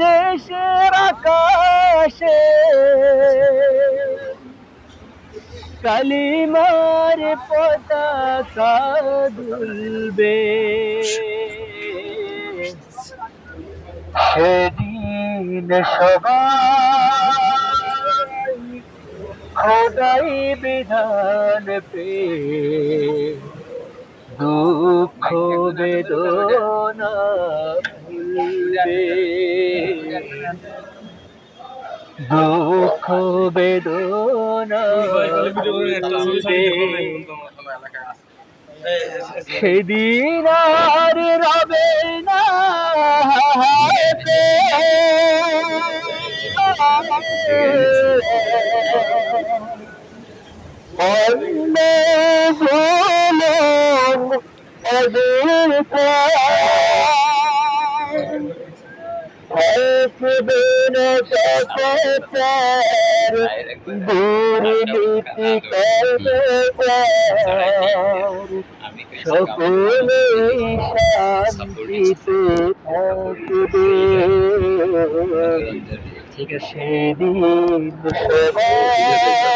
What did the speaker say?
দেশের আকাশে কালিমার পতাকা দুলবে। সেদিন সবাই খোদাই বিধান পে। দুঃখ বেদনা দুঃখ বেদনা সেদিন আর রবে না সকলে শান্তিতে থাকবে সেদিন সবাই